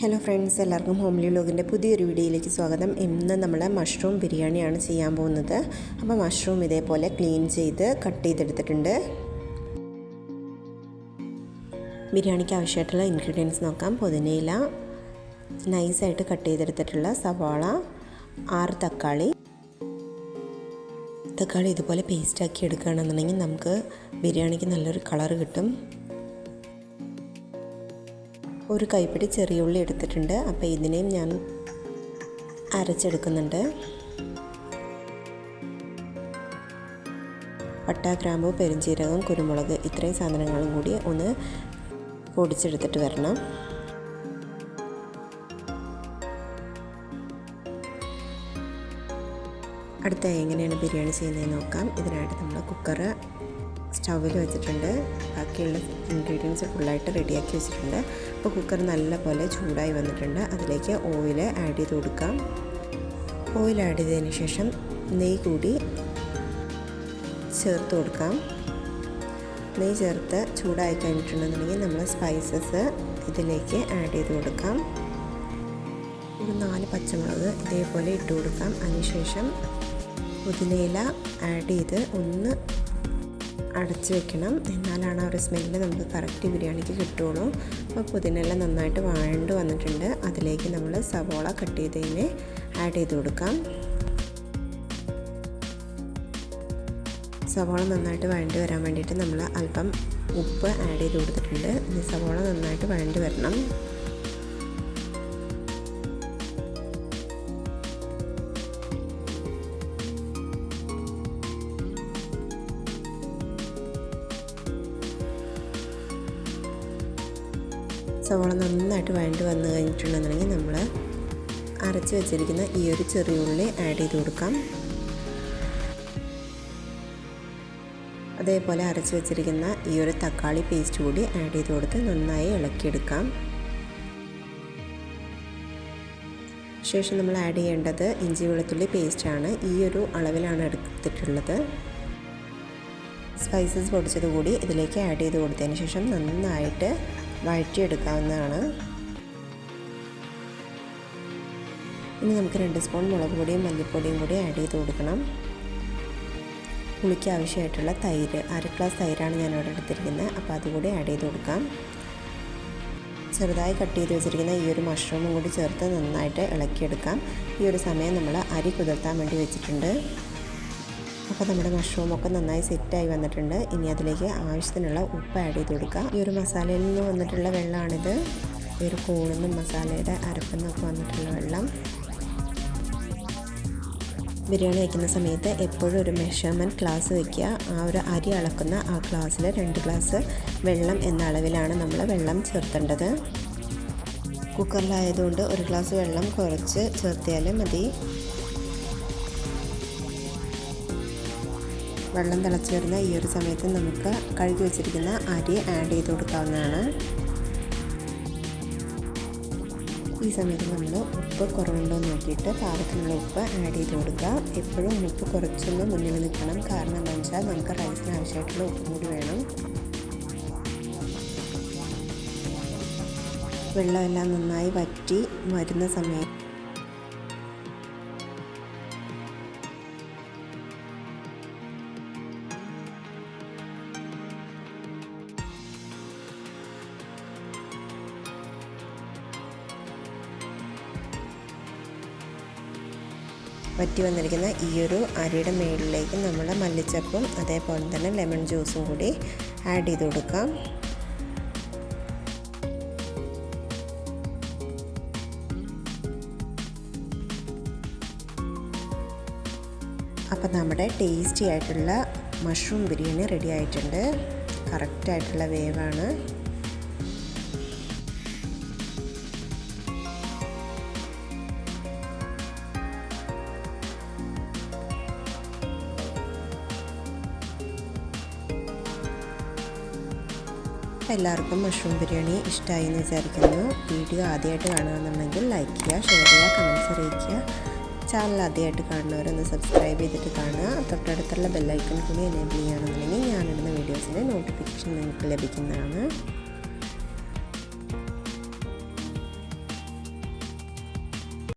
Hello friends എല്ലാവർക്കും homely വ്ലോഗിന്റെ പുതിയൊരു വീഡിയോയിലേക്ക് സ്വാഗതം. ഇന്ന് നമ്മൾ മഷ്റൂം ബിരിയാണിയാണ് ചെയ്യാൻ പോകുന്നത്. അപ്പോൾ മഷ്റൂം ഇതേപോലെ ക്ലീൻ ചെയ്ത് കട്ട് ചെയ്തെടുത്തിട്ടുണ്ട്. ബിരിയാണിക്ക് ആവശ്യമായിട്ടുള്ള ഇൻഗ്രീഡിയൻസ് നോക്കാം. പുതിനയില നൈസായിട്ട് കട്ട് ചെയ്തെടുത്തിട്ടുള്ള സവാള ആറ് തക്കാളി. തക്കാളി ഇതുപോലെ പേസ്റ്റാക്കി എടുക്കുകയാണെന്നുണ്ടെങ്കിൽ നമുക്ക് ബിരിയാണിക്ക് നല്ലൊരു കളർ കിട്ടും. ഒരു കൈപ്പിടി ചെറിയ ഉള്ളി എടുത്തിട്ടുണ്ട്. അപ്പോൾ ഇതിനെയും ഞാൻ അരച്ചെടുക്കുന്നുണ്ട്. പട്ട ഗ്രാമ്പു പെരുംജീരകം കുരുമുളക് ഇത്രയും സാധനങ്ങളും കൂടി ഒന്ന് പൊടിച്ചെടുത്തിട്ട് വരണം. അടുത്ത എങ്ങനെയാണ് ബിരിയാണി ചെയ്യുന്നതെന്ന് നോക്കാം. ഇതിനായിട്ട് നമ്മൾ കുക്കർ സ്റ്റൗവിൽ വെച്ചിട്ടുണ്ട്. ബാക്കിയുള്ള ഇൻഗ്രീഡിയൻസ് ഫുള്ളായിട്ട് റെഡിയാക്കി വെച്ചിട്ടുണ്ട്. അപ്പോൾ കുക്കർ നല്ലപോലെ ചൂടായി വന്നിട്ടുണ്ട്. അതിലേക്ക് ഓയിൽ ആഡ് ചെയ്ത് കൊടുക്കാം. ഓയിൽ ആഡ് ചെയ്തതിന് ശേഷം നെയ്യ് കൂടി ചേർത്ത് കൊടുക്കാം. നെയ്യ് ചേർത്ത് ചൂടായി കഴിഞ്ഞിട്ടുണ്ടെന്നുണ്ടെങ്കിൽ നമ്മൾ സ്പൈസസ് ഇതിലേക്ക് ആഡ് ചെയ്ത് കൊടുക്കാം. ഒരു നാല് പച്ചമുളക് ഇതേപോലെ ഇട്ട് കൊടുക്കാം. അതിനുശേഷം പുതിനയില ആഡ് ചെയ്ത് ഒന്ന് അടച്ച് വെക്കണം. എന്നാലാണ് ആ ഒരു സ്മെല്ല് നമുക്ക് കറക്റ്റ് ബിരിയാണിക്ക് കിട്ടുള്ളൂ. അപ്പോൾ പുതിനെല്ലാം നന്നായിട്ട് വാഴണ്ട് വന്നിട്ടുണ്ട്. അതിലേക്ക് നമ്മൾ സവോള കട്ട് ചെയ്തതിനെ ആഡ് ചെയ്ത് കൊടുക്കാം. സവോള നന്നായിട്ട് വഴണ്ടി വരാൻ വേണ്ടിയിട്ട് നമ്മൾ അല്പം ഉപ്പ് ആഡ് ചെയ്ത് കൊടുത്തിട്ടുണ്ട്. ഇനി സവോള നന്നായിട്ട് വഴണ്ടി വരണം. സവോള നന്നായിട്ട് വഴണ്ട് വന്നു കഴിഞ്ഞിട്ടുണ്ടെന്നുണ്ടെങ്കിൽ നമ്മൾ അരച്ച് വെച്ചിരിക്കുന്ന ഈ ഒരു ചെറിയ ഉള്ളി ആഡ് ചെയ്ത് കൊടുക്കാം. അതേപോലെ അരച്ച് വെച്ചിരിക്കുന്ന ഈ ഒരു തക്കാളി പേസ്റ്റ് കൂടി ആഡ് ചെയ്ത് കൊടുത്ത് നന്നായി ഇളക്കിയെടുക്കാം. ശേഷം നമ്മൾ ആഡ് ചെയ്യേണ്ടത് ഇഞ്ചി വെളുത്തുള്ളി പേസ്റ്റാണ് ഈ ഒരു അളവിലാണ് എടുത്തിട്ടുള്ളത്. സ്പൈസസ് പൊടിച്ചത് കൂടി ഇതിലേക്ക് ആഡ് ചെയ്ത് കൊടുത്തതിന് ശേഷം നന്നായിട്ട് വഴറ്റിയെടുക്കാവുന്നതാണ്. ഇനി നമുക്ക് രണ്ട് സ്പൂൺ മുളക് പൊടിയും മല്ലിപ്പൊടിയും കൂടി ആഡ് ചെയ്ത് കൊടുക്കണം. പുളിക്ക് ആവശ്യമായിട്ടുള്ള തൈര് അര ഗ്ലാസ് തൈരാണ് ഞാൻ ഞാനിവിടെ എടുത്തിരിക്കുന്നത്. അപ്പോൾ അതുകൂടി ആഡ് ചെയ്ത് കൊടുക്കാം. ചെറുതായി കട്ട് ചെയ്ത് വെച്ചിരിക്കുന്ന ഈ ഒരു മഷ്റൂമും കൂടി ചേർത്ത് നന്നായിട്ട് ഇളക്കിയെടുക്കാം. ഈ ഒരു സമയം നമ്മൾ അരി കുതിർത്താൻ വേണ്ടി വെച്ചിട്ടുണ്ട്. അപ്പോൾ നമ്മുടെ മഷ്റൂമൊക്കെ നന്നായി സെറ്റായി വന്നിട്ടുണ്ട്. ഇനി അതിലേക്ക് ആവശ്യത്തിനുള്ള ഉപ്പ് ആഡ് ചെയ്ത് കൊടുക്കുക ഈ ഒരു മസാലയിൽ നിന്ന് വന്നിട്ടുള്ള വെള്ളമാണിത് ഈ ഒരു കൂണിന്നും മസാലയുടെ അരപ്പെന്നൊക്കെ വന്നിട്ടുള്ള വെള്ളം. ബിരിയാണി വയ്ക്കുന്ന സമയത്ത് എപ്പോഴും ഒരു മെഷർമെന്റ് ഗ്ലാസ് വയ്ക്കുക ആ ഒരു അരി അളക്കുന്ന ആ ഗ്ലാസ്സിൽ രണ്ട് ഗ്ലാസ് വെള്ളം എന്ന അളവിലാണ് നമ്മൾ വെള്ളം ചേർത്തേണ്ടത്. കുക്കറിലായതുകൊണ്ട് ഒരു ഗ്ലാസ് വെള്ളം കുറച്ച് ചേർത്തിയാലും മതി. വെള്ളം തിളച്ച് വരുന്ന ഈ ഒരു സമയത്ത് നമുക്ക് കഴുകി വെച്ചിരിക്കുന്ന അരി ആഡ് ചെയ്ത് കൊടുക്കാവുന്നതാണ്. ഈ സമയത്ത് നമ്മൾ ഉപ്പ് കുറവുണ്ടോ നോക്കിയിട്ട് പാകത്തിനുള്ള ഉപ്പ് ആഡ് ചെയ്ത് കൊടുക്കുക എപ്പോഴും ഉപ്പ് കുറച്ചൊന്ന് മുന്നിൽ നിൽക്കണം. കാരണം എന്താണെന്ന് വെച്ചാൽ നമുക്ക് റൈസിന് ആവശ്യമായിട്ടുള്ള ഉപ്പും കൂടി വേണം. വെള്ളമെല്ലാം നന്നായി വറ്റി വരുന്ന സമയം വറ്റി വന്നിരിക്കുന്ന ഈ ഒരു അരിയുടെ മേളിലേക്ക് നമ്മൾ മല്ലിച്ചപ്പും അതേപോലെ തന്നെ ലെമൺ ജ്യൂസും കൂടി ആഡ് ചെയ്ത് കൊടുക്കാം. അപ്പം നമ്മുടെ ടേസ്റ്റി ആയിട്ടുള്ള മഷ്റൂം ബിരിയാണി റെഡി ആയിട്ടുണ്ട്. കറക്റ്റായിട്ടുള്ള വേവാണ്. എല്ലാവർക്കും മഷ്റൂം ബിരിയാണി ഇഷ്ടമായി എന്ന് വിചാരിക്കുന്നു. വീഡിയോ ആദ്യമായിട്ട് കാണുകയാണെന്നുണ്ടെങ്കിൽ ലൈക്ക് ചെയ്യുക ഷെയർ ചെയ്യുക കമൻസ് അറിയിക്കുക. ചാനൽ ആദ്യമായിട്ട് കാണുന്നവരൊന്ന് സബ്സ്ക്രൈബ് ചെയ്തിട്ട് കാണുക. തൊട്ടടുത്തുള്ള ബെല്ലൈക്കൺ കൂടി എനേബിൾ ചെയ്യുകയാണെന്നുണ്ടെങ്കിൽ ഞാനിടുന്ന വീഡിയോസിന്റെ നോട്ടിഫിക്കേഷൻ നിങ്ങൾക്ക് ലഭിക്കുന്നതാണ്.